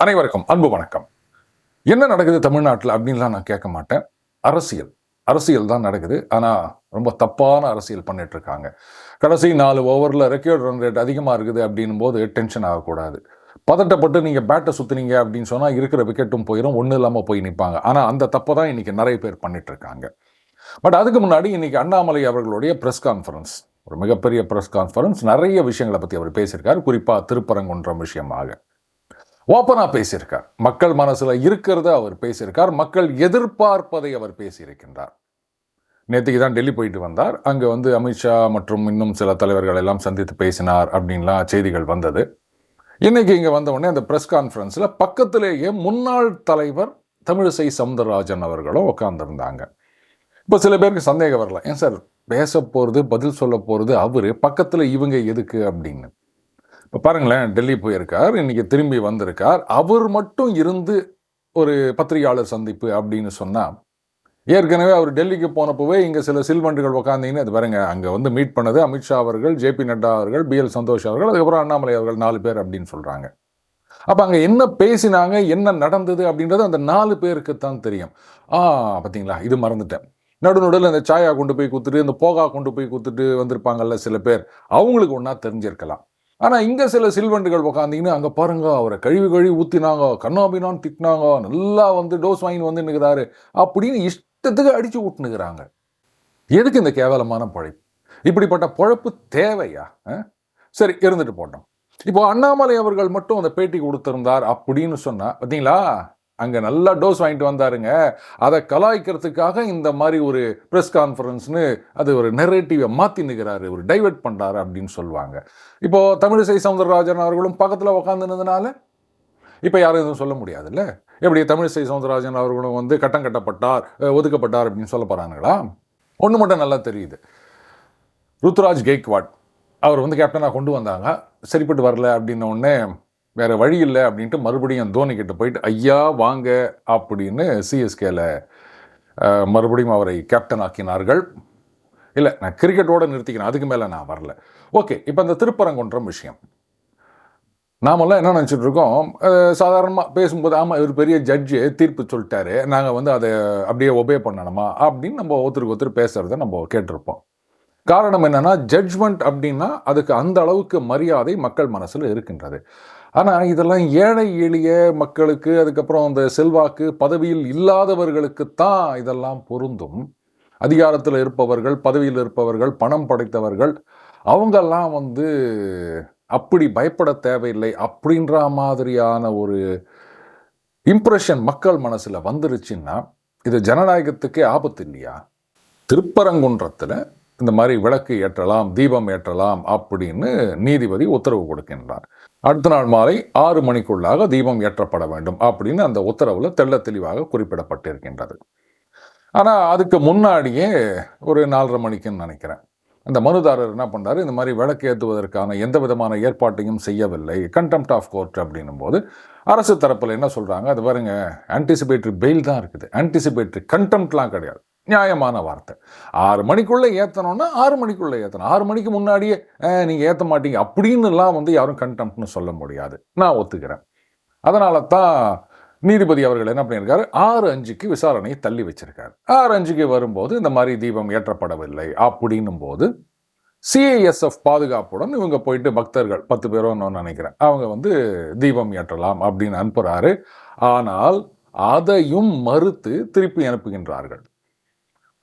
அனைவருக்கும் அன்பு வணக்கம். என்ன நடக்குது தமிழ்நாட்டில் அப்படின்லாம் நான் கேட்க மாட்டேன். அரசியல். அரசியல் தான் நடக்குது. ஆனால் ரொம்ப தப்பான அரசியல் பண்ணிட்டு இருக்காங்க கடைசி நாலு ஓவரில் ரெக்கார்ட் ரன் ரேட் அதிகமாக இருக்குது அப்படின்னும் போது டென்ஷன் ஆகக்கூடாது. பதட்டப்பட்டு நீங்கள் பேட்டை சுற்றுனீங்க அப்படின்னு சொன்னால் இருக்கிற விக்கெட்டும் போயிடும் ஒன்றும் இல்லாமல் போய் நிற்பாங்க ஆனால் அந்த தப்பை தான் இன்றைக்கி நிறைய பேர் பண்ணிட்டு இருக்காங்க பட் அதுக்கு முன்னாடி இன்றைக்கி அண்ணாமலை அவர்களுடைய ப்ரெஸ் கான்ஃபரன்ஸ் ஒரு மிகப்பெரிய ப்ரெஸ் கான்ஃபரன்ஸ் நிறைய விஷயங்களை பற்றி அவர் பேசியிருக்கார். குறிப்பாக திருப்பரங்குன்றம் விஷயமாக. ஓப்பனாக பேசியிருக்கார். மக்கள் மனசில் இருக்கிறத அவர் பேசியிருக்கார். மக்கள் எதிர்பார்ப்பதை அவர் பேசியிருக்கின்றார். நேற்றுக்கு தான் டெல்லி போயிட்டு வந்தார். அங்கே வந்து அமித்ஷா மற்றும் இன்னும் சில தலைவர்கள் எல்லாம் சந்தித்து பேசினார் அப்படின்லாம் செய்திகள் வந்தது. இன்றைக்கி இங்கே வந்த உடனே அந்த ப்ரெஸ் கான்ஃபரன்ஸில் பக்கத்திலேயே முன்னாள் தலைவர் தமிழிசை சவுந்தரராஜன் அவர்களும் உட்காந்துருந்தாங்க இப்போ சில பேருக்கு சந்தேகம் வரல. ஏன் சார் பேச போகிறது பதில் சொல்ல போகிறது அவர் பக்கத்தில் இவங்க எதுக்கு அப்படின்னு. இப்போ பாருங்களேன் டெல்லி போயிருக்கார் இன்றைக்கி திரும்பி வந்திருக்கார். அவர் மட்டும் இருந்து ஒரு பத்திரிகையாளர் சந்திப்பு அப்படின்னு சொன்னால் ஏற்கனவே அவர் டெல்லிக்கு போனப்பவே இங்கே சில சில்வண்டுகள் உட்காந்திங்கன்னு அது பாருங்க அங்கே வந்து மீட் பண்ணது அமித்ஷா அவர்கள் ஜேபி நட்டா அவர்கள் பிஎல் சந்தோஷ் அவர்கள் அதுக்கப்புறம் அண்ணாமலை அவர்கள் நாலு பேர் அப்படின்னு சொல்கிறாங்க அப்போ அங்கே என்ன பேசினாங்க என்ன நடந்தது அப்படின்றது அந்த நாலு பேருக்கு தான் தெரியும். ஆ பார்த்தீங்களா இது மறந்துட்டேன். நடுநடுவில் அந்த சாயா கொண்டு போய் கொடுத்துட்டு இந்த போகா கொண்டு போய் கொடுத்துட்டு வந்திருப்பாங்கல்ல சில பேர் அவங்களுக்கு ஒன்றா தெரிஞ்சிருக்கலாம். ஆனால் இங்கே சில சில்வண்டுகள் உக்காந்தீங்கன்னா அங்கே பாருங்க அவரை கழுவி கழுவி ஊற்றினாங்க கண்ணாபினான்னு திட்டினாங்க நல்லா வந்து டோஸ் வாங்கி வந்து நிற்கிறாரு அப்படின்னு இஷ்டத்துக்கு அடித்து விட்டுனுக்குறாங்க எதுக்கு இந்த கேவலமான பழைப்பு? இப்படிப்பட்ட பொழப்பு தேவையா? சரி இருந்துட்டு போட்டோம். இப்போ அண்ணாமலை அவர்கள் மட்டும் அந்த பேட்டி கொடுத்துருந்தார் அப்படின்னு சொன்னால் பார்த்தீங்களா? அங்கே நல்லா டோஸ் வாங்கிட்டு வந்தாருங்க. அதை கலாய்க்கிறதுக்காக இந்த மாதிரி ஒரு ப்ரெஸ் கான்ஃபரன்ஸ்னு அது ஒரு நெரேட்டிவை மாற்றி நிற்கிறாரு ஒரு டைவெர்ட் பண்ணுறாரு அப்படின்னு சொல்லுவாங்க. இப்போது தமிழிசை சவுந்தரராஜன் அவர்களும் பக்கத்தில் உட்காந்துனதுனால இப்போ யாரும் எதுவும் சொல்ல முடியாதுல்ல? எப்படி தமிழிசை சவுந்தரராஜன் அவர்களும் வந்து கட்டம் கட்டப்பட்டார் ஒதுக்கப்பட்டார் அப்படின்னு சொல்ல போகிறாங்களா ஒன்று மட்டும் நல்லா தெரியுது. ருத்துராஜ் கெய்க்வாட் அவர் வந்து கேப்டனாக கொண்டு வந்தாங்க. சரிப்பட்டு வரல அப்படின்ன உடனே வேறு வழி இல்லை அப்படின்ட்டு மறுபடியும் தோனி கிட்ட போயிட்டு ஐயா வாங்க அப்படின்னு சிஎஸ்கேல மறுபடியும் அவரை கேப்டன் ஆக்கினார்கள். இல்லை நான் கிரிக்கெட்டோட நிறுத்திக்கிறேன் அதுக்கு மேலே நான் வரல. ஓகே இப்போ இந்த திருப்பரங்குன்றம் விஷயம். நாமெல்லாம் என்ன நினச்சிட்டு இருக்கோம்? சாதாரணமாக பேசும்போது ஆமாம் இவர் பெரிய ஜட்ஜு தீர்ப்பு சொல்லிட்டாரு. நாங்கள் வந்து அதை அப்படியே ஒபே பண்ணணுமா? அப்படின்னு நம்ம ஒருத்தருக்கு ஒருத்தர் பேசுகிறத நம்ம கேட்டிருப்போம். காரணம் என்னென்னா ஜட்ஜ்மெண்ட் அப்படின்னா அதுக்கு அந்த அளவுக்கு மரியாதை மக்கள் மனசில் இருக்கின்றது. ஆனால் இதெல்லாம் ஏழை எளிய மக்களுக்கு அதுக்கப்புறம் அந்த செல்வாக்கு பதவியில் இல்லாதவர்களுக்கு தான் இதெல்லாம் பொருந்தும். அதிகாரத்தில் இருப்பவர்கள் பதவியில் இருப்பவர்கள் பணம் படைத்தவர்கள் அவங்கெல்லாம் வந்து அப்படி பயப்பட தேவையில்லை அப்படின்ற மாதிரியான ஒரு இம்ப்ரெஷன் மக்கள் மனசில் வந்துருச்சுன்னா இது ஜனநாயகத்துக்கே ஆபத்து இல்லையா? திருப்பரங்குன்றத்தில் இந்த மாதிரி விளக்கு ஏற்றலாம் தீபம் ஏற்றலாம் அப்படின்னு நீதிபதி உத்தரவு கொடுக்கின்றார். அடுத்த நாள் மாலை ஆறு மணிக்குள்ளாக தீபம் ஏற்றப்பட வேண்டும் அப்படின்னு அந்த உத்தரவில் தெள்ள தெளிவாக குறிப்பிடப்பட்டிருக்கின்றது. ஆனால் அதுக்கு முன்னாடியே ஒரு நாலரை மணிக்குன்னு நினைக்கிறேன். அந்த மனுதாரர் என்ன பண்ணார் இந்த மாதிரி விளக்கு ஏற்றுவதற்கான எந்த விதமான ஏற்பாட்டையும் செய்யவில்லை. கண்டெம்ட் ஆஃப் கோர்ட் அப்படின்னும் போது அரசு தரப்பில் என்ன சொல்கிறாங்க அது பாருங்க ஆன்டிசிபேட்டரி பெயில் தான் இருக்குது. ஆன்டிசிபேட்டரி கண்டெம்ட்லாம் கிடையாது. நியாயமான வார்த்தை. ஆறு மணிக்குள்ளே ஏற்றணும்னா ஆறு மணிக்குள்ளே ஏற்றணும் ஆறு மணிக்கு முன்னாடியே நீங்கள் ஏற்ற மாட்டீங்க. அப்படின்னுலாம் வந்து யாரும் கண்டெம்ட்னு சொல்ல முடியாது. நான் ஒத்துக்கிறேன். அதனால தான் நீதிபதி அவர்கள் என்ன பண்ணியிருக்காரு? ஆறு அஞ்சுக்கு விசாரணையை தள்ளி வச்சிருக்காரு. ஆறு அஞ்சுக்கு வரும்போது இந்த மாதிரி தீபம் ஏற்றப்படவில்லை அப்படின்னும் போது சிஐஎஸ்எஃப் பாதுகாப்புடன் இவங்க போயிட்டு பக்தர்கள் பத்து பேரோ நான் நினைக்கிறேன் அவங்க வந்து தீபம் ஏற்றலாம் அப்படின்னு அனுப்புகிறாரு ஆனால் அதையும் மறுத்து திருப்பி அனுப்புகின்றார்கள்.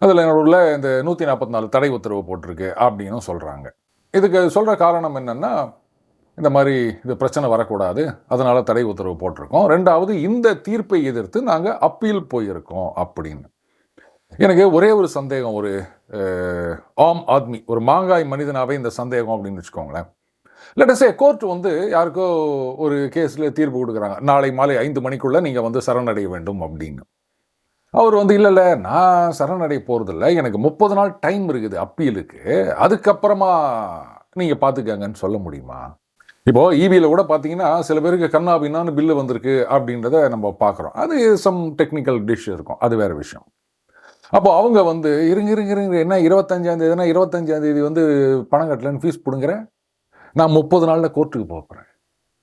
அதில் உள்ள இந்த நூற்றி நாற்பத்தி நாலு தடை உத்தரவு போட்டிருக்கு அப்படின்னு சொல்கிறாங்க இதுக்கு சொல்கிற காரணம் என்னென்னா இந்த மாதிரி இது பிரச்சனை வரக்கூடாது அதனால் தடை உத்தரவு போட்டிருக்கோம். ரெண்டாவது இந்த தீர்ப்பை எதிர்த்து நாங்கள் அப்பீல் போயிருக்கோம் அப்படின்னு. எனக்கு ஒரே ஒரு சந்தேகம் ஒரு ஆம் ஆத்மி ஒரு மாங்காய் மனிதனாகவே இந்த சந்தேகம் அப்படின்னு வச்சுக்கோங்களேன். லெட்டஸே கோர்ட் வந்து யாருக்கோ ஒரு கேஸில் தீர்ப்பு கொடுக்குறாங்க. நாளை மாலை ஐந்து மணிக்குள்ளே நீங்கள் வந்து சரணடைய வேண்டும் அப்படின்னு. அவர் வந்து இல்லை இல்லை நான் சரணடைய போகிறதில்ல எனக்கு முப்பது நாள் டைம் இருக்குது அப்பீலுக்கு. அதுக்கப்புறமா நீங்கள் பார்த்துக்கங்கன்னு சொல்ல முடியுமா? இப்போது இபியில் கூட பார்த்தீங்கன்னா சில பேருக்கு கண்ணாபின்னான்னு பில்லு வந்திருக்கு அப்படின்றத நம்ம பார்க்குறோம் அது சம் டெக்னிக்கல் டிஷ் இருக்கும். அது வேற விஷயம். அப்போ அவங்க வந்து இருங்க இருங்க இருங்க என்ன இருபத்தஞ்சாந்தேதினா இருபத்தஞ்சாந்தேதி வந்து பணம் கட்டலன்னு ஃபீஸ் பிடுங்குற? நான் முப்பது நாளில் கோர்ட்டுக்கு போகிறேன்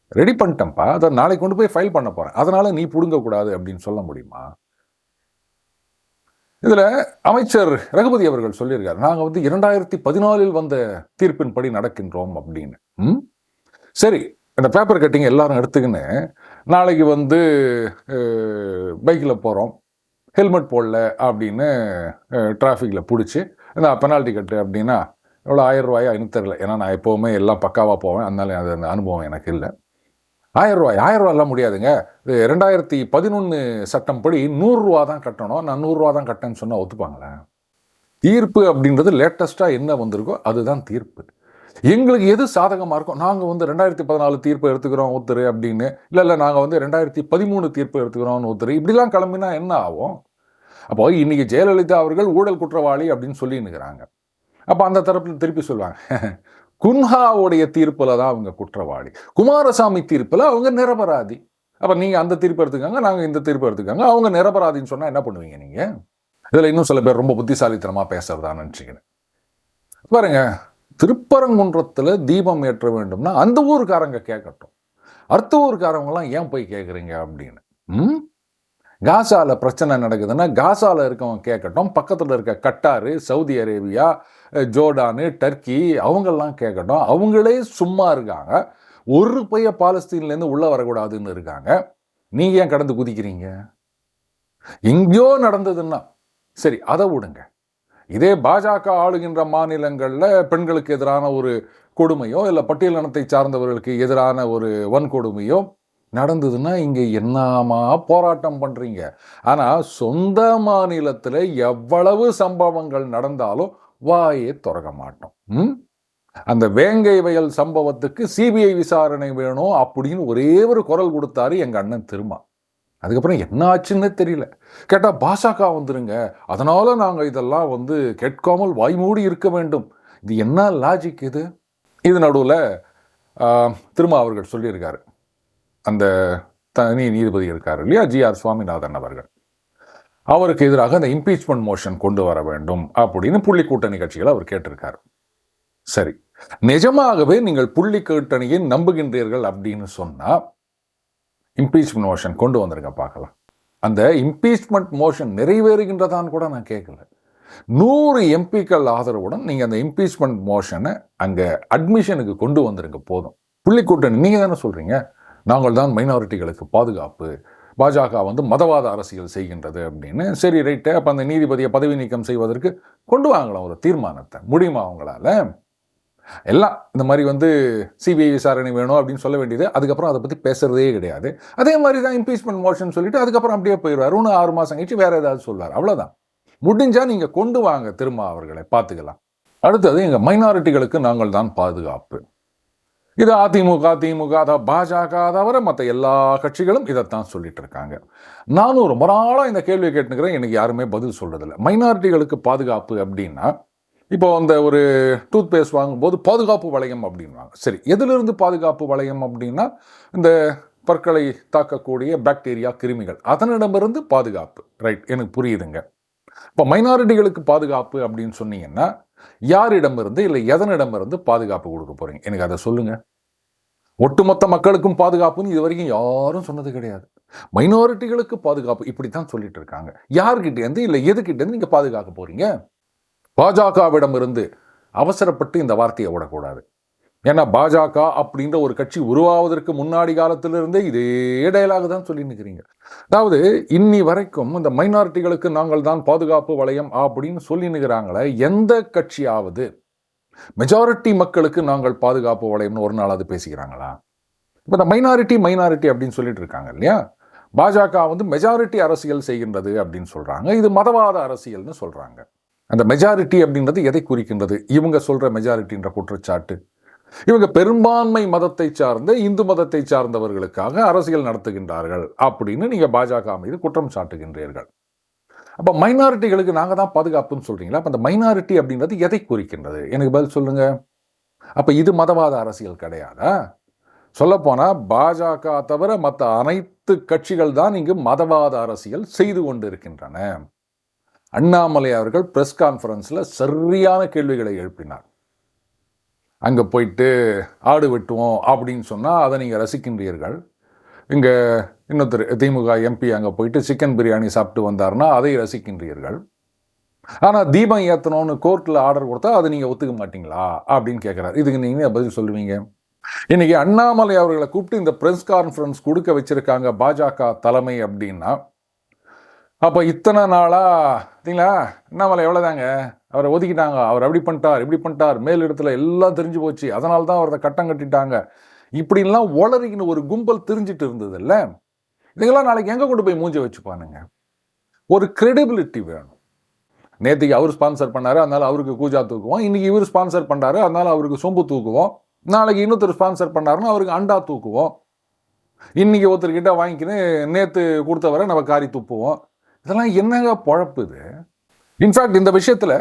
ரெடி பண்ணிட்டேன்ப்பா. அதை நாளைக்கு கொண்டு போய் ஃபைல் பண்ண போகிறேன் அதனால் நீ பிடுங்கக்கூடாது அப்படின்னு சொல்ல முடியுமா? இதில் அமைச்சர் ரகுபதி அவர்கள் சொல்லியிருக்காரு நாங்கள் வந்து இரண்டாயிரத்தி பதினாலில் வந்த தீர்ப்பின்படி நடக்கின்றோம் அப்படின்னு. ம்? சரி இந்த பேப்பர் கட்டிங் எல்லாரும் எடுத்துக்கின்னு நாளைக்கு வந்து பைக்கில் போகிறோம் ஹெல்மெட் போடல அப்படின்னு டிராஃபிக்கில் பிடிச்சி இந்த பெனால்ட்டி கட்டு அப்படின்னா எவ்வளோ ஆயிரம் ரூபாயா? எனக்கு ஏன்னா நான் எப்போவுமே எல்லாம் பக்காவாக போவேன். அதனால அது அந்த அனுபவம் எனக்கு இல்லை. ஆயிரம் ரூபாய் ஆயிரம் ரூபாயெல்லாம் முடியாதுங்க. இது ரெண்டாயிரத்தி பதினொன்று சட்டம் படி நூறுரூவா தான் கட்டணும். நான் நூறுரூவா தான் கட்டேன்னு சொன்னால் ஒத்துப்பாங்களேன் தீர்ப்பு அப்படின்றது லேட்டஸ்ட்டாக என்ன வந்திருக்கோ அதுதான் தீர்ப்பு. எங்களுக்கு எது சாதகமாக இருக்கும் நாங்கள் வந்து ரெண்டாயிரத்தி பதினாலு தீர்ப்பு எடுத்துக்கிறோம் ஒருத்தர் அப்படின்னு. இல்லை இல்லை நாங்கள் வந்து ரெண்டாயிரத்தி பதிமூணு தீர்ப்பு எடுத்துக்கிறோம்னு ஒருத்தர். இப்படிலாம் கிளம்பினா என்ன ஆகும்? அப்போ இன்னைக்கு ஜெயலலிதா அவர்கள் ஊழல் குற்றவாளி அப்படின்னு சொல்லின்னுக்கிறாங்க அப்போ அந்த தரப்பில் திருப்பி சொல்லுவாங்க. குன்ஹாவுடைய தீர்ப்பில் தான் அவங்க குற்றவாளி. குமாரசாமி தீர்ப்பில் அவங்க நிரபராதி. அப்போ நீங்கள் அந்த தீர்ப்பு எடுத்துக்காங்க நாங்கள் இந்த தீர்ப்பு எடுத்துக்காங்க. அவங்க நிரபராதின்னு சொன்னால் என்ன பண்ணுவீங்க நீங்கள் இதில் இன்னும் சில பேர் ரொம்ப புத்திசாலித்தனமாக பேசுகிறதா நினச்சிக்கிறேன் பாருங்க திருப்பரங்குன்றத்தில் தீபம் ஏற்ற வேண்டும்னா அந்த ஊருக்காரங்க கேட்கட்டும் அடுத்த ஊருக்காரவங்களாம் ஏன் போய் கேட்குறீங்க அப்படின்னு? ம்? காசாவில் பிரச்சனை நடக்குதுன்னா காசாவில் இருக்கவங்க கேட்கட்டும் பக்கத்தில் இருக்க Qatar Saudi Arabia Jordan Turkey அவங்கெல்லாம் கேட்கட்டும் அவங்களே சும்மா இருக்காங்க. ஒரு பைய பாலஸ்தீன்லேருந்து உள்ளே வரக்கூடாதுன்னு இருக்காங்க. நீங்கள் ஏன் கடந்து குதிக்கிறீங்க? எங்கேயோ நடந்ததுன்னா. சரி அதை விடுங்க. இதே பாஜக ஆளுகின்ற மாநிலங்களில் பெண்களுக்கு எதிரான ஒரு கொடுமையோ இல்லை பட்டியலினத்தை சார்ந்தவர்களுக்கு எதிரான ஒரு வன்கொடுமையோ நடந்ததுன்னா இங்கே என்னமா போராட்டம் பண்ணுறீங்க ஆனால் சொந்த மாநிலத்தில் எவ்வளவு சம்பவங்கள் நடந்தாலும் வாயே திறக்க மாட்டோம். ம்? அந்த வேங்கை வயல் சம்பவத்துக்கு சிபிஐ விசாரணை வேணும் அப்படின்னு ஒரே ஒரு குரல் கொடுத்தாரு எங்கள் அண்ணன் திருமா. அதுக்கப்புறம் என்ன ஆச்சுன்னு தெரியல. கேட்டால் பாஷாக்கா வந்துருங்க. அதனால் நாங்கள் இதெல்லாம் வந்து கேட்காமல் வாய்மூடி இருக்க வேண்டும். இது என்ன லாஜிக் இது? இது நடுவில் திருமா அவர்கள் சொல்லியிருக்காரு. அந்த தனி நீதிபதி இருக்கார் இல்லையா? ஜி ஆர் சுவாமிநாதன் அவர்கள். அவருக்கு எதிராக அந்த இம்பீச்மெண்ட் மோஷன் கொண்டு வர வேண்டும் அப்படின்னு புள்ளி கூட்டணி கட்சிகள் அவர் கேட்டிருக்காரு. சரி நிஜமாகவே நீங்கள் புள்ளி கூட்டணியை நம்புகின்றீர்கள் அப்படின்னு சொன்னால் இம்பீச்மெண்ட் மோஷன் கொண்டு வந்திருங்க பார்க்கலாம். அந்த இம்பீச்மெண்ட் மோஷன் நிறைவேறுகின்றதான்னு கூட நான் கேட்கல. நூறு எம்பிக்கள் ஆதரவுடன் நீங்கள் அந்த இம்பீச்மெண்ட் மோஷனை அங்கே அட்மிஷனுக்கு கொண்டு வந்துருங்க போதும். புள்ளி கூட்டணி நீங்கள் தானே சொல்கிறீங்க நாங்கள் தான் மைனாரிட்டிகளுக்கு பாதுகாப்பு பாஜக வந்து மதவாத அரசியல் செய்கின்றது அப்படின்னு. சரி ரைட்டு. அப்போ அந்த நீதிபதியை பதவி நீக்கம் செய்வதற்கு கொண்டு வாங்கலாம் ஒரு தீர்மானத்தை. முடியுமா அவங்களால எல்லாம் இந்த மாதிரி வந்து சிபிஐ விசாரணை வேணும் அப்படின்னு சொல்ல வேண்டியது. அதுக்கப்புறம் அதை பற்றி பேசுறதே கிடையாது. அதே மாதிரி தான் இம்பீச்மெண்ட் மோஷன் சொல்லிட்டு அதுக்கப்புறம் அப்படியே போயிடுவார். இன்னும் ஆறு மாதம் கழிச்சு வேற ஏதாவது சொல்வார். அவ்வளோதான் முடிஞ்சால் நீங்கள் கொண்டு வாங்க திரும்ப அவர்களை. பார்த்துக்கலாம். அடுத்தது எங்கள் மைனாரிட்டிகளுக்கு நாங்கள் தான் பாதுகாப்பு. இது அதிமுக திமுக தான் பாஜக தவிர மற்ற எல்லா கட்சிகளும் இதைத்தான் சொல்லிட்டு இருக்காங்க. நானும் ரொம்ப நாளாக இந்த கேள்வியை கேட்டுக்கிறேன் எனக்கு யாருமே பதில் சொல்கிறதில்ல மைனாரிட்டிகளுக்கு பாதுகாப்பு அப்படின்னா இப்போ அந்த ஒரு டூத் பேஸ்ட் வாங்கும்போது பாதுகாப்பு வளையம் அப்படின்வாங்க சரி எதிலிருந்து பாதுகாப்பு வளையம் அப்படின்னா இந்த பற்களை தாக்கக்கூடிய பாக்டீரியா கிருமிகள் அதனிடமிருந்து பாதுகாப்பு. ரைட் எனக்கு புரியுதுங்க. இப்போ மைனாரிட்டிகளுக்கு பாதுகாப்பு அப்படின்னு சொன்னீங்கன்னா யாரிடமிருந்து இல்லை எதனிடமிருந்து பாதுகாப்பு கொடுக்க போகிறீங்க எனக்கு அதை சொல்லுங்கள் ஒட்டுமொத்த மக்களுக்கும் பாதுகாப்புன்னு இது வரைக்கும் யாரும் சொன்னது கிடையாது. மைனாரிட்டிகளுக்கு பாதுகாப்பு இப்படித்தான் சொல்லிட்டு இருக்காங்க. யார்கிட்டேருந்து இல்லை எதுக்கிட்டேருந்து நீங்கள் பாதுகாக்க போகிறீங்க பாஜகவிடம் இருந்து அவசரப்பட்டு இந்த வார்த்தையை விடக்கூடாது ஏன்னா பாஜக அப்படின்ற ஒரு கட்சி உருவாவதற்கு முன்னாடி காலத்திலிருந்தே இதே டயலாக் தான் சொல்லி நிற்கிறீங்க அதாவது இன்னி வரைக்கும் இந்த மைனாரிட்டிகளுக்கு நாங்கள் தான் பாதுகாப்பு வளையம் அப்படின்னு சொல்லி நிற்கிறாங்களே எந்த கட்சியாவது மெஜாரிட்டி மக்களுக்கு நாங்கள் பாதுகாப்பு வளையம்னு ஒரு நாளாவது பேசிக்கிறாங்களா? இப்போ இந்த மைனாரிட்டி மைனாரிட்டி அப்படின்னு சொல்லிட்டு இருக்காங்க இல்லையா? பாஜக வந்து மெஜாரிட்டி அரசியல் செய்கின்றது அப்படின்னு சொல்கிறாங்க இது மதவாத அரசியல்னு சொல்கிறாங்க அந்த மெஜாரிட்டி அப்படின்றது எதை குறிக்கின்றது? இவங்க சொல்கிற மெஜாரிட்டின்ற குற்றச்சாட்டு. இவங்க பெரும்பான்மை மதத்தை சார்ந்த இந்து மதத்தை சார்ந்தவர்களுக்காக அரசியல் நடத்துகின்றார்கள் அப்படின்னு நீங்கள் பாஜக மீது குற்றம் சாட்டுகின்றீர்கள். அப்போ மைனாரிட்டிகளுக்கு நாங்கள் தான் பாதுகாப்புன்னு சொல்கிறீங்களா அப்போ அந்த மைனாரிட்டி அப்படின்றது எதை குறிக்கின்றது? எனக்கு பதில் சொல்லுங்கள் அப்போ இது மதவாத அரசியல் கிடையாதா? சொல்லப்போனால் பாஜக தவிர மற்ற அனைத்து கட்சிகள் தான் இங்கு மதவாத அரசியல் செய்து கொண்டு இருக்கின்றன அண்ணாமலை அவர்கள் பிரஸ் கான்ஃபரன்ஸில் சரியான கேள்விகளை எழுப்பினார். அங்கே போயிட்டு ஆடு வெட்டுவோம் அப்படின்னு சொன்னால் அதை நீங்கள் ரசிக்கின்றீர்கள். இங்கே இன்னொருத்தர் திமுக எம்பி அங்கே போயிட்டு சிக்கன் பிரியாணி சாப்பிட்டு வந்தாருன்னா அதை ரசிக்கின்றீர்கள். ஆனால் தீபம் ஏற்றணும்னு கோர்ட்டில் ஆர்டர் கொடுத்தா அதை நீங்கள் ஒத்துக்க மாட்டீங்களா? அப்படின்னு கேட்குறாரு இதுக்கு நீங்கள் பதில் சொல்லுவீங்க? இன்றைக்கி அண்ணாமலை அவர்களை கூப்பிட்டு இந்த ப்ரெஸ் கான்ஃபரன்ஸ் கொடுக்க வச்சுருக்காங்க பாஜக தலைமை அப்படின்னா அப்போ இத்தனை நாளா பார்த்தீங்களா அண்ணாமலை எவ்வளோதாங்க அவரை ஒதுக்கிட்டாங்க. அவர் அப்படி பண்ணிட்டார் இப்படி பண்ணிட்டார். மேல் இடத்துல எல்லாம் தெரிஞ்சு போச்சு. அதனால தான் அவரை கட்டம் கட்டிட்டாங்க. இப்படின்லாம் உளறிக்கின்னு ஒரு கும்பல் தெரிஞ்சிட்டு இருந்தது இல்லை நாளைக்கு எங்கே கொண்டு போய் மூஞ்ச வச்சுப்பானுங்க? ஒரு கிரெடிபிலிட்டி வேணும். நேற்றுக்கு அவர் ஸ்பான்சர் பண்ணாரு அதனால் அவருக்கு கூஜா தூக்குவோம். இன்றைக்கி இவர் ஸ்பான்சர் பண்ணாரு அதனால் அவருக்கு சொம்பு தூக்குவோம். நாளைக்கு இன்னொருத்தர் ஸ்பான்சர் பண்ணாருன்னா அவருக்கு அண்டா தூக்குவோம். இன்னைக்கு ஒருத்தர்கிட்ட வாங்கிக்கின்னு நேற்று கொடுத்தவரை நம்ம காரி துப்புவோம். இதெல்லாம் என்னங்க பழப்பு இது? இன்ஃபேக்ட் இந்த விஷயத்தில்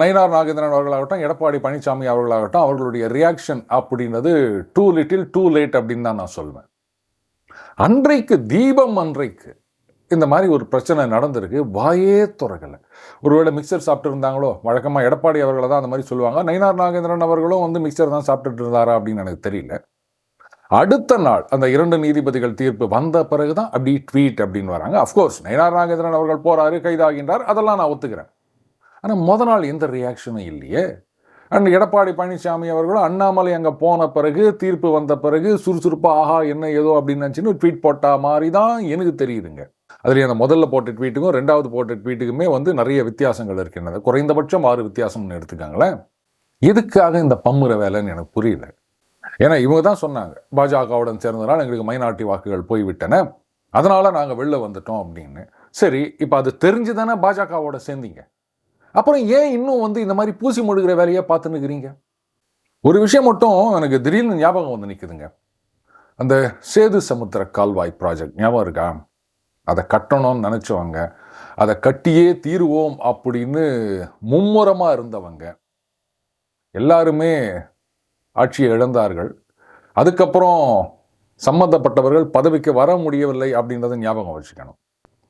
நயினார் நாகேந்திரன் அவர்களாகட்டும் எடப்பாடி பழனிசாமி அவர்களாகட்டும் அவர்களுடைய ரியாக்ஷன் அப்படின்றது டூ லிட்டில் டூ லேட் அப்படின்னு தான் நான் சொல்வேன். அன்றைக்கு தீபம் அன்றைக்கு இந்த மாதிரி ஒரு பிரச்சனை நடந்திருக்கு வாயே துறக்கலை. ஒருவேளை மிக்சர் சாப்பிட்டு இருந்தாங்களோ வழக்கமாக எடப்பாடி அவர்களை தான் அந்த மாதிரி சொல்லுவாங்க. நயினார் நாகேந்திரன் அவர்களும் வந்து மிக்சர் தான் சாப்பிட்டுட்டு இருந்தாரா அப்படின்னு எனக்கு தெரியல. அடுத்த நாள் அந்த இரண்டு நீதிபதிகள் தீர்ப்பு வந்த பிறகு தான் அப்படி ட்வீட் அப்படின்னு வராங்க. அஃப்கோர்ஸ் நயினார் நாகேந்திரன் அவர்கள் போகிறாரு கைதாகின்றார் அதெல்லாம் நான் ஒத்துக்கிறேன். ஆனால் முத நாள் எந்த ரியாக்ஷனும் இல்லையே. அண்ட் எடப்பாடி பழனிசாமி அவர்களும் அண்ணாமலை அங்கே போன பிறகு தீர்ப்பு வந்த பிறகு சுறுசுறுப்பாக ஆஹா என்ன ஏதோ அப்படின்னு நினச்சின்னு ஒரு ட்வீட் போட்டா மாதிரி தான் எனக்கு தெரியுதுங்க. அதில் அந்த முதல்ல போட்ட ட்வீட்டுக்கும் ரெண்டாவது போட்ட ட்வீட்டுக்குமே வந்து நிறைய வித்தியாசங்கள் இருக்கின்றன. குறைந்தபட்சம் ஆறு வித்தியாசம்னு எடுத்துக்காங்களேன். எதுக்காக இந்த பம்முற வேலைன்னு எனக்கு புரியல. ஏன்னா இவங்க தான் சொன்னாங்க பாஜகவுடன் சேர்ந்ததுனால எங்களுக்கு மைனாரிட்டி வாக்குகள் போய்விட்டன அதனால் நாங்கள் வெளில வந்துட்டோம் அப்படின்னு. சரி இப்போ அது தெரிஞ்சு தானே பாஜகவோட சேர்ந்தீங்க? அப்புறம் ஏன் இன்னும் வந்து இந்த மாதிரி பூசி முழுகிற வேலையை பார்த்துன்னுக்கிறீங்க ஒரு விஷயம் மட்டும் எனக்கு திடீர்னு ஞாபகம் வந்து நிற்குதுங்க அந்த சேது சமுத்திர கால்வாய் ப்ராஜெக்ட் ஞாபகம் இருக்கா? அதை கட்டணும்னு நினச்சவங்க அதை கட்டியே தீருவோம் அப்படின்னு மும்முரமாக இருந்தவங்க எல்லாருமே ஆட்சியை இழந்தார்கள். அதுக்கப்புறம் சம்மந்தப்பட்டவர்கள் பதவிக்கு வர முடியவில்லை அப்படின்றத ஞாபகம் வச்சுக்கணும்.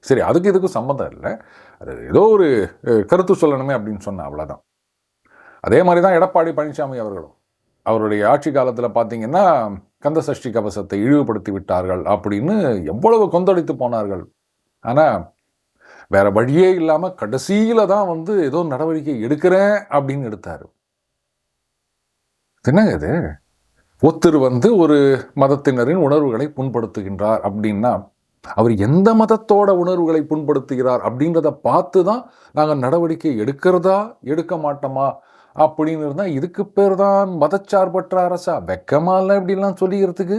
சரி அதுக்கு இதுக்கும் சம்மந்தம் இல்லை. அது ஏதோ ஒரு கருத்து சொல்லணுமே அப்படின்னு சொன்ன அவ்வளோதான் அதே மாதிரி தான் எடப்பாடி பழனிசாமி அவர்களும். அவருடைய ஆட்சி காலத்தில் பார்த்தீங்கன்னா கந்த சஷ்டி கவசத்தை இழிவுபடுத்தி விட்டார்கள் அப்படின்னு எவ்வளவு கொந்தளித்து போனார்கள். ஆனால் வேறு வழியே இல்லாமல் கடைசியில் தான் வந்து ஏதோ நடவடிக்கை எடுக்கிறேன் அப்படின்னு எடுத்தார். என்னங்க இது? ஒருத்தர் வந்து ஒரு மதத்தினரின் உணர்வுகளை புண்படுத்துகின்றார் அப்படின்னா அவர் எந்த மதத்தோட உணர்வுகளை புண்படுத்துகிறார் அப்படின்றத பார்த்து தான் நாங்கள் நடவடிக்கை எடுக்கிறதா எடுக்க மாட்டோமா அப்படின்னு இருந்தால் இதுக்கு பேர் தான் மதச்சார்பற்ற அரசா? வெக்கமா இல்லை இப்படிலாம் சொல்லிக்கிறதுக்கு?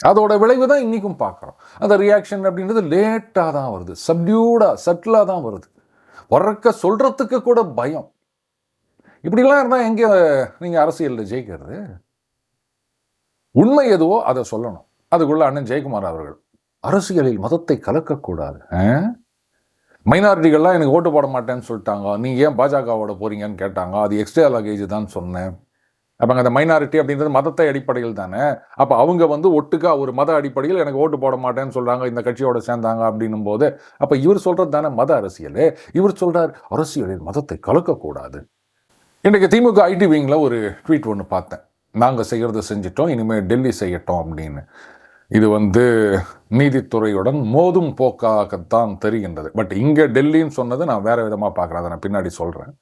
அதோட விளைவு தான் இன்றைக்கும் பார்க்குறோம். அந்த ரியாக்ஷன் அப்படின்றது லேட்டாக தான் வருது. சப்டியூடாக சட்டிலாக தான் வருது. வரக்க சொல்கிறதுக்கு கூட பயம். இப்படிலாம் இருந்தால் எங்கே நீங்கள் அரசியலில் ஜெயிக்கிறது? உண்மை எதுவோ அதை சொல்லணும். அதுக்குள்ள அண்ணன் ஜெயக்குமார் அவர்கள் அரசியலில் மதத்தை கலக்கக்கூடாது. மைனாரிட்டிகள்லாம் எனக்கு ஓட்டு போட மாட்டேன்னு சொல்லிட்டாங்க. நீ ஏன் பாஜகவோட போகிறீங்கன்னு கேட்டாங்க. அது எக்ஸ்ட்ரா லகேஜ் தான் சொன்னேன். அப்போ அந்த மைனாரிட்டி அப்படின்றது மதத்தை அடிப்படையில் தானே? அப்போ அவங்க வந்து ஒட்டுக்கா ஒரு மத அடிப்படையில் எனக்கு ஓட்டு போட மாட்டேன்னு சொல்கிறாங்க இந்த கட்சியோட சேர்ந்தாங்க அப்படின்னும் போது அப்போ இவர் சொல்கிறது தானே மத அரசியல்? இவர் சொல்கிறார் அரசியலில் மதத்தை கலக்கக்கூடாது. இன்றைக்கு திமுக ஐடி விங்கில் ஒரு ட்வீட் ஒன்று பார்த்தேன். நாங்கள் செய்கிறத செஞ்சிட்டோம் இனிமேல் டெல்லி செய்யட்டோம் அப்படின்னு. இது வந்து நீதித்துறையுடன் மோதும் போக்காகத்தான் தெரிகின்றது. பட் இங்கே டெல்லின்னு சொன்னது நான் வேறு விதமாக பார்க்குறேன். அதை நான் பின்னாடி சொல்கிறேன்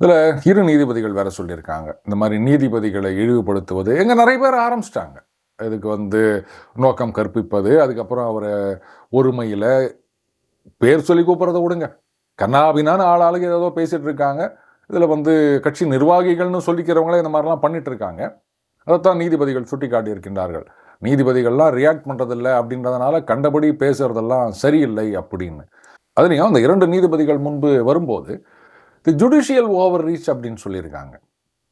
இதில் இரு நீதிபதிகள் வேற சொல்லியிருக்காங்க. இந்த மாதிரி நீதிபதிகளை இழிவுபடுத்துவது எங்கே நிறைய பேர் ஆரம்பிச்சிட்டாங்க. இதுக்கு வந்து நோக்கம் கற்பிப்பது அதுக்கப்புறம் அவரை ஒருமையில் பேர் சொல்லி கூப்பிட்றத விடுங்க. கண்ணாபினான்னு ஆள் ஆளுக்கு ஏதோ பேசிகிட்டு இருக்காங்க. இதில் வந்து கட்சி நிர்வாகிகள்னு சொல்லிக்கிறவங்களே இந்த மாதிரிலாம் பண்ணிகிட்ருக்காங்க அதைத்தான் நீதிபதிகள் சுட்டி காட்டியிருக்கின்றார்கள் நீதிபதிகள்லாம் ரியாக்ட் பண்ணுறதில்ல அப்படின்றதுனால கண்டபடி பேசுகிறதெல்லாம் சரியில்லை அப்படின்னு. அதுலேயும் அந்த இரண்டு நீதிபதிகள் முன்பு வரும்போது தி ஜுடிஷியல் ஓவர் ரீச் அப்படின்னு சொல்லியிருக்காங்க.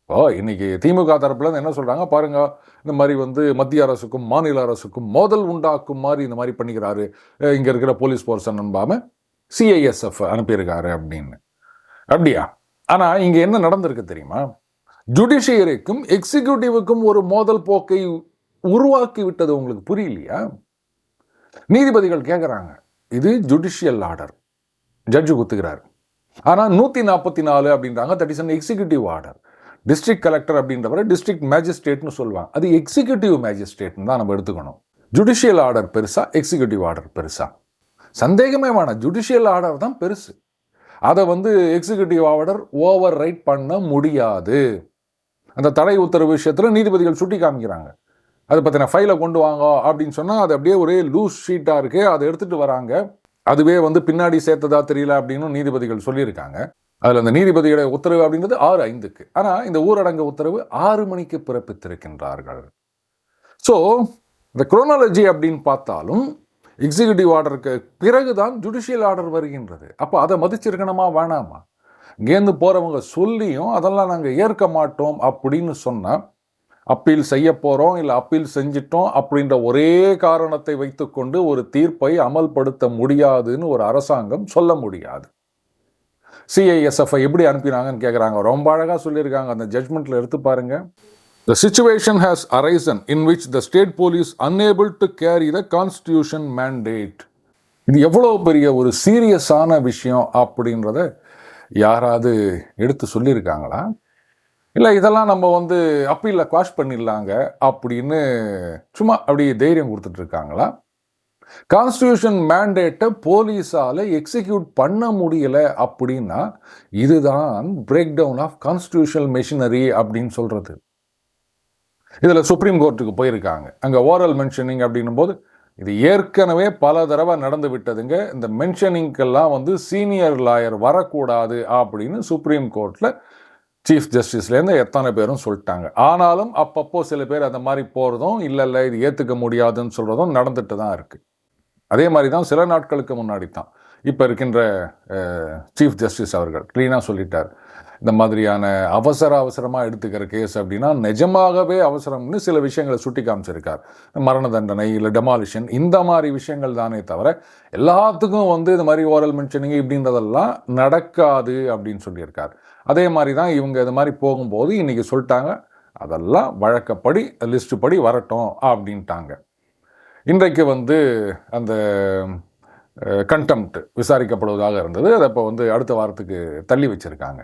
இப்போ இன்னைக்கு திமுக தரப்புலேருந்து என்ன சொல்கிறாங்க பாருங்க இந்த மாதிரி வந்து மத்திய அரசுக்கும் மாநில அரசுக்கும் மோதல் உண்டாக்கும் மாதிரி இந்த மாதிரி பண்ணிக்கிறாரு. இங்கே இருக்கிற போலீஸ் போர்சன் நம்பாமல் சிஐஎஸ்எஃப் அனுப்பியிருக்காரு அப்படின்னு. அப்படியா? ஆனால் இங்கே என்ன நடந்திருக்கு தெரியுமா? ஜுடிஷியரிக்கும் எக்ஸிக்யூட்டிவுக்கும் ஒரு மோதல் போக்கை உருவாக்கி விட்டது உங்களுக்கு புரியலையா? நீதிபதிகள் கேட்குறாங்க இது ஜுடிஷியல் ஆர்டர் ஜட்ஜு குத்துக்கிறார் ஆனால் நூற்றி நாற்பத்தி நாலு அப்படின்றாங்க that is an executive order district collector அப்படின்றவரை district மேஜிஸ்ட்ரேட்னு சொல்லுவாங்க. அது எக்ஸிக்யூட்டிவ் மேஜிஸ்ட்ரேட்னு தான் நம்ம எடுத்துக்கணும். ஜுடிஷியல் ஆர்டர் பெருசா எக்ஸிக்யூட்டிவ் ஆர்டர் பெருசா. சந்தேகமே வேணாம் ஜுடிஷியல் ஆர்டர் தான் பெருசு. அதை வந்து எக்ஸிக்யூட்டிவ் ஆர்டர் ஓவர் ரைட் பண்ண முடியாது. அந்த தடை உத்தரவு விஷயத்தில் நீதிபதிகள் சுட்டி காமிக்கிறாங்க. அதை பற்றின ஃபைலை கொண்டு வாங்க அப்படின்னு சொன்னால் அது அப்படியே ஒரே லூஸ் ஷீட்டாக இருக்குது அதை எடுத்துகிட்டு வராங்க. அதுவே வந்து பின்னாடி சேர்த்ததா தெரியல அப்படின்னு நீதிபதிகள் சொல்லியிருக்காங்க. அதில் அந்த நீதிபதியோட உத்தரவு அப்படின்றது ஆறு ஐந்துக்கு. ஆனால் இந்த ஊரடங்கு உத்தரவு ஆறு மணிக்கு பிறப்பித்திருக்கின்றார்கள். ஸோ இந்த குரோனாலஜி அப்படின்னு பார்த்தாலும் எக்ஸிக்யூட்டிவ் ஆர்டருக்கு பிறகுதான் ஜுடிஷியல் ஆர்டர் வருகின்றது. அப்போ அதை மதிச்சிருக்கணுமா வேணாமா? இங்கேருந்து போகிறவங்க சொல்லியும் அதெல்லாம் நாங்கள் ஏற்க மாட்டோம் அப்படின்னு சொன்னால் அப்பீல் செய்ய போகிறோம் இல்லை அப்பீல் செஞ்சிட்டோம் அப்படின்ற ஒரே காரணத்தை வைத்துக்கொண்டு ஒரு தீர்ப்பை அமல்படுத்த முடியாதுன்னு ஒரு அரசாங்கம் சொல்ல முடியாது. சிஐஎஸ்எஃப்ஐ எப்படி அனுப்பினாங்கன்னு கேட்குறாங்க ரொம்ப அழகாக சொல்லியிருக்காங்க. அந்த ஜட்மெண்ட்டில் எடுத்து பாருங்கள் The situation has arisen in which the state police unable to carry the constitution mandate. இது எவ்வளோ பெரிய ஒரு சீரியஸான விஷயம் அப்படின்றத யாராவது எடுத்து சொல்லியிருக்காங்களா? இல்லை இதெல்லாம் நம்ம வந்து அப்பீலில் குவாஷ் பண்ணிடலாங்க அப்படின்னு சும்மா அப்படி தைரியம் கொடுத்துட்ருக்காங்களா? கான்ஸ்டியூஷன் மேண்டேட்டை போலீஸால் எக்ஸிக்யூட் பண்ண முடியல அப்படின்னா இதுதான் break down of constitutional machinery அப்படின்னு சொல்கிறது இதில் சுப்ரீம் கோர்ட்டுக்கு போயிருக்காங்க. அங்கே ஓரல் மென்ஷனிங் அப்படின்னும் போது இது ஏற்கனவே பல தடவை நடந்து விட்டதுங்க. இந்த மென்ஷனிங்கெல்லாம் வந்து சீனியர் லாயர் வரக்கூடாது அப்படின்னு சுப்ரீம் கோர்ட்டில் சீஃப் ஜஸ்டிஸ்லேருந்து எத்தனை பேரும் சொல்லிட்டாங்க. ஆனாலும் அப்பப்போ சில பேர் அந்த மாதிரி போகிறதும் இல்லை இல்லை இது ஏற்றுக்க முடியாதுன்னு சொல்கிறதும் நடந்துட்டு தான் இருக்குது அதே மாதிரி தான் சில நாட்களுக்கு முன்னாடி தான். இப்போ இருக்கின்ற சீஃப் ஜஸ்டிஸ் அவர்கள் க்ளீனாக சொல்லிட்டார். இந்த மாதிரியான அவசர அவசரமாக எடுத்துக்கிற கேஸ் அப்படின்னா நிஜமாகவே அவசரம்னு சில விஷயங்களை சுட்டி காமிச்சிருக்கார். மரண தண்டனை இல்லை டெமாலிஷன் இந்த மாதிரி விஷயங்கள் தானே தவிர எல்லாத்துக்கும் வந்து இந்த மாதிரி ஓரல் மென்ஷனிங் இப்படின்றதெல்லாம் நடக்காது அப்படின்னு சொல்லியிருக்கார். அதே மாதிரி தான் இவங்க இது மாதிரி போகும்போது இன்றைக்கி சொல்லிட்டாங்க அதெல்லாம் வழக்கப்படி லிஸ்ட்டு படி வரட்டும் அப்படின்ட்டாங்க. இன்றைக்கு வந்து அந்த கண்டெம்ட் விசாரிக்கப்படுவதாக இருந்தது. அதை இப்போ வந்து அடுத்த வாரத்துக்கு தள்ளி வச்சுருக்காங்க.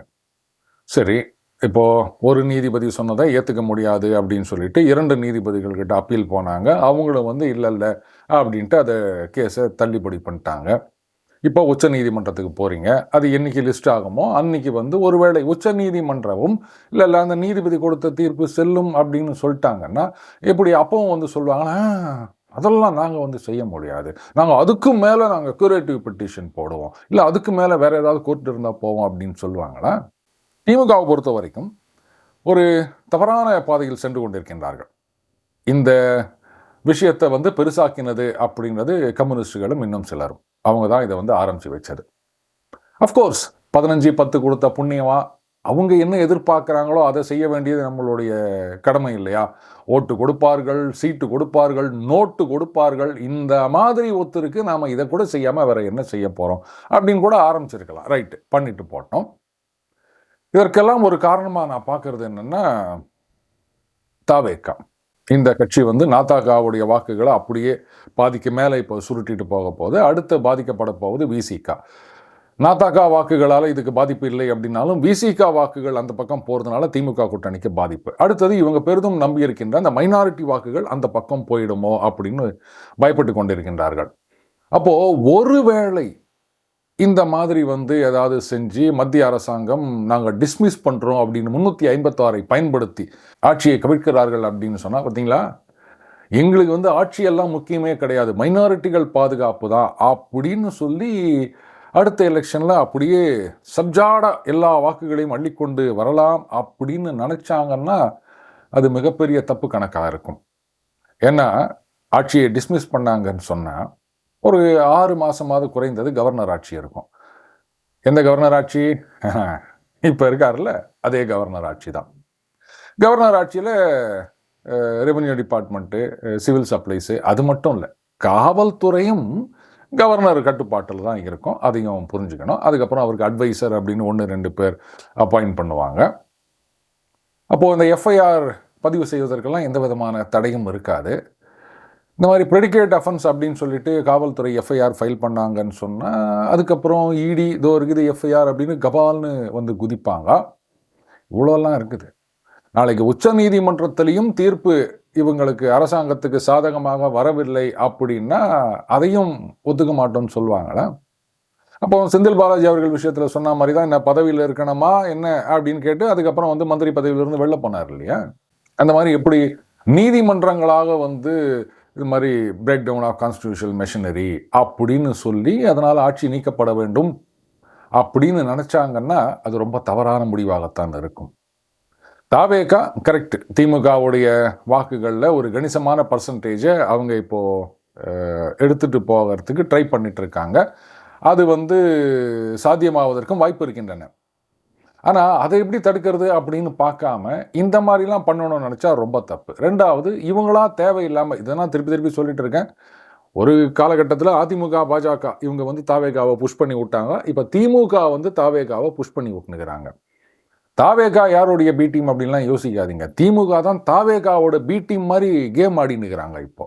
சரி இப்போது ஒரு நீதிபதி சொன்னதை ஏற்றுக்க முடியாது அப்படின்னு சொல்லிட்டு இரண்டு நீதிபதிகள்கிட்ட அப்பீல் போனாங்க. அவங்களும் வந்து இல்லை இல்லை அப்படின்ட்டு அதை கேஸை தள்ளுபடி பண்ணிட்டாங்க. இப்போ உச்ச நீதிமன்றத்துக்கு போகிறீங்க அது என்னைக்கு லிஸ்ட் ஆகுமோ அன்னைக்கு வந்து ஒருவேளை உச்ச நீதிமன்றமும் இல்லை இல்லை அந்த நீதிபதி கொடுத்த தீர்ப்பு செல்லும் அப்படின்னு சொல்லிட்டாங்கன்னா எப்படி அப்பவும் வந்து சொல்லுவாங்கன்னா அதெல்லாம் நாங்கள் வந்து செய்ய முடியாது. நாங்கள் அதுக்கு மேலே நாங்கள் க்யூரேட்டிவ் பெட்டிஷன் போடுவோம். இல்லை அதுக்கு மேலே வேறு ஏதாவது கோர்ட் இருந்தால் போவோம் அப்படின்னு சொல்லுவாங்களா? திமுகவை பொறுத்த வரைக்கும் ஒரு தவறான பாதையில் சென்று கொண்டிருக்கின்றார்கள். இந்த விஷயத்தை வந்து பெருசாக்கினது அப்படின்றது கம்யூனிஸ்டுகளும் இன்னும் சிலரும். அவங்க தான் இதை வந்து ஆரம்பித்து வச்சது. அஃப்கோர்ஸ் பதினஞ்சு பத்து கொடுத்த புண்ணியமாக அவங்க என்ன எதிர்பார்க்குறாங்களோ அதை செய்ய வேண்டியது நம்மளுடைய கடமை இல்லையா? ஓட்டு கொடுப்பார்கள் சீட்டு கொடுப்பார்கள் நோட்டு கொடுப்பார்கள். இந்த மாதிரி ஒத்துருக்கு நாம் இதை கூட செய்யாமல் வேற என்ன செய்ய போகிறோம் அப்படின்னு கூட ஆரம்பிச்சிருக்கலாம். ரைட்டு. பண்ணிட்டு போட்டோம். இதற்கெல்லாம் ஒரு காரணமாக நான் பார்க்கறது என்னென்னா தாவேக்கா. இந்த கட்சி வந்து நாத்தாக்காவுடைய வாக்குகளை அப்படியே பாதிக்கு மேலே இப்போ சுருட்டிட்டு போக போகுது. அடுத்து பாதிக்கப்பட போவது விசிகா நாத்தாக்கா வாக்குகளால் இதுக்கு பாதிப்பு இல்லை அப்படின்னாலும் விசிகா வாக்குகள் அந்த பக்கம் போகிறதுனால திமுக கூட்டணிக்கு பாதிப்பு. அடுத்தது இவங்க பெரிதும் நம்பி இருக்கின்ற அந்த மைனாரிட்டி வாக்குகள் அந்த பக்கம் போயிடுமோ அப்படின்னு பயப்பட்டு கொண்டிருக்கின்றார்கள். அப்போது ஒருவேளை இந்த மாதிரி வந்து ஏதாவது செஞ்சு மத்திய அரசாங்கம் நாங்கள் டிஸ்மிஸ் பண்ணுறோம் அப்படின்னு முந்நூற்றி ஐம்பத்தாறை பயன்படுத்தி ஆட்சியை கவிழ்க்கிறார்கள் அப்படின்னு சொன்னால் பார்த்தீங்களா எங்களுக்கு வந்து ஆட்சியெல்லாம் முக்கியமே கிடையாது. மைனாரிட்டிகள் பாதுகாப்பு தான் அப்படின்னு சொல்லி அடுத்த எலெக்ஷனில் அப்படியே சப்ஜாடா எல்லா வாக்குகளையும் அள்ளிக்கொண்டு வரலாம் அப்படின்னு நினச்சாங்கன்னா அது மிகப்பெரிய தப்பு கணக்காக இருக்கும். ஏன்னா ஆட்சியை டிஸ்மிஸ் பண்ணாங்கன்னு சொன்னால் ஒரு ஆறு மாதமாவது குறைந்தது கவர்னர் ஆட்சி இருக்கும். எந்த கவர்னர் ஆட்சி? இப்போ இருக்கார்ல அதே கவர்னர் ஆட்சி தான். கவர்னர் ஆட்சியில் ரெவன்யூ டிபார்ட்மெண்ட்டு சிவில் சப்ளைஸு அது மட்டும் இல்லை காவல்துறையும் கவர்னர் கட்டுப்பாட்டில் தான் இருக்கும். அதையும் புரிஞ்சுக்கணும். அதுக்கப்புறம் அவருக்கு அட்வைசர் அப்படின்னு ஒன்று ரெண்டு பேர் அப்பாயிண்ட் பண்ணுவாங்க. அப்போது இந்த எஃப்ஐஆர் பதிவு செய்வதற்கெல்லாம் எந்த விதமான தடையும் இருக்காது. இந்த மாதிரி ப்ரெடிகேட் அஃபென்ஸ் அப்படின்னு சொல்லிட்டு காவல்துறை எஃப்ஐஆர் ஃபைல் பண்ணாங்கன்னு சொன்னால் அதுக்கப்புறம் இடி இதோ இருக்குது எஃப்ஐஆர் அப்படின்னு கபால்னு வந்து குதிப்பாங்க. இவ்வளோலாம் இருக்குது. நாளைக்கு உச்ச நீதிமன்றத்திலையும் தீர்ப்பு இவங்களுக்கு அரசாங்கத்துக்கு சாதகமாக வரவில்லை அப்படின்னா அதையும் ஒத்துக்க மாட்டோம்னு சொல்லுவாங்களா? அப்போ செந்தில் பாலாஜி அவர்கள் விஷயத்தில் சொன்ன மாதிரி தான் என்ன பதவியில் இருக்கணுமா என்ன அப்படின்னு கேட்டு அதுக்கப்புறம் வந்து மந்திரி பதவியிலிருந்து வெளில போனார் இல்லையா? அந்த மாதிரி எப்படி நீதிமன்றங்களாக வந்து இது மாதிரி break down of constitutional machinery அப்படின்னு சொல்லி அதனால் ஆட்சி நீக்கப்பட வேண்டும் அப்படின்னு நினச்சாங்கன்னா அது ரொம்ப தவறான முடிவாகத்தான் இருக்கும். தாவேகா கரெக்ட் திமுகவுடைய வாக்குகளில் ஒரு கணிசமான பர்சன்டேஜை அவங்க இப்போது எடுத்துகிட்டு போகிறதுக்கு ட்ரை பண்ணிகிட்ருக்காங்க அது வந்து சாத்தியமாவதற்கும் வாய்ப்பு இருக்கின்றன. ஆனால் அதை எப்படி தடுக்கிறது அப்படின்னு பார்க்காம இந்த மாதிரிலாம் பண்ணணும்னு நினச்சா ரொம்ப தப்பு. ரெண்டாவது இவங்களா தேவையில்லாமல் இதெல்லாம் திருப்பி திருப்பி சொல்லிட்டு இருக்கேன் ஒரு காலகட்டத்தில் அதிமுக பாஜக இவங்க வந்து தாவேகாவை புஷ் பண்ணி விட்டாங்க. இப்போ திமுக வந்து தாவேகாவை புஷ் பண்ணி விட்டுனுக்கிறாங்க. தாவேகா யாருடைய பி டீம் அப்படின்லாம் யோசிக்காதீங்க. திமுக தான் தாவேகாவோட பி டீம் மாதிரி கேம் ஆடினுக்கிறாங்க இப்போ.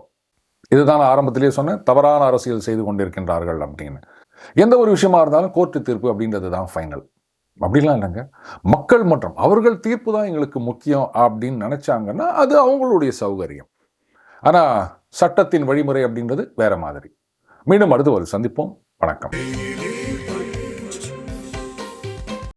இதுதான் ஆரம்பத்திலேயே சொன்னேன். தவறான அரசியல் செய்து கொண்டிருக்கின்றார்கள் அப்படின்னு. எந்த ஒரு விஷயமா இருந்தாலும் கோர்ட்டு தீர்ப்பு அப்படின்றது தான் ஃபைனல் அப்படிலாம் இல்லைங்க. மக்கள் மற்றும் அவர்கள் தீர்ப்பு தான் எங்களுக்கு முக்கியம் அப்படின்னு நினச்சாங்கன்னா அது அவங்களுடைய சௌகரியம். ஆனால் சட்டத்தின் வழிமுறை அப்படின்றது வேற மாதிரி. மீண்டும் அடுத்து ஒரு சந்திப்போம். வணக்கம்.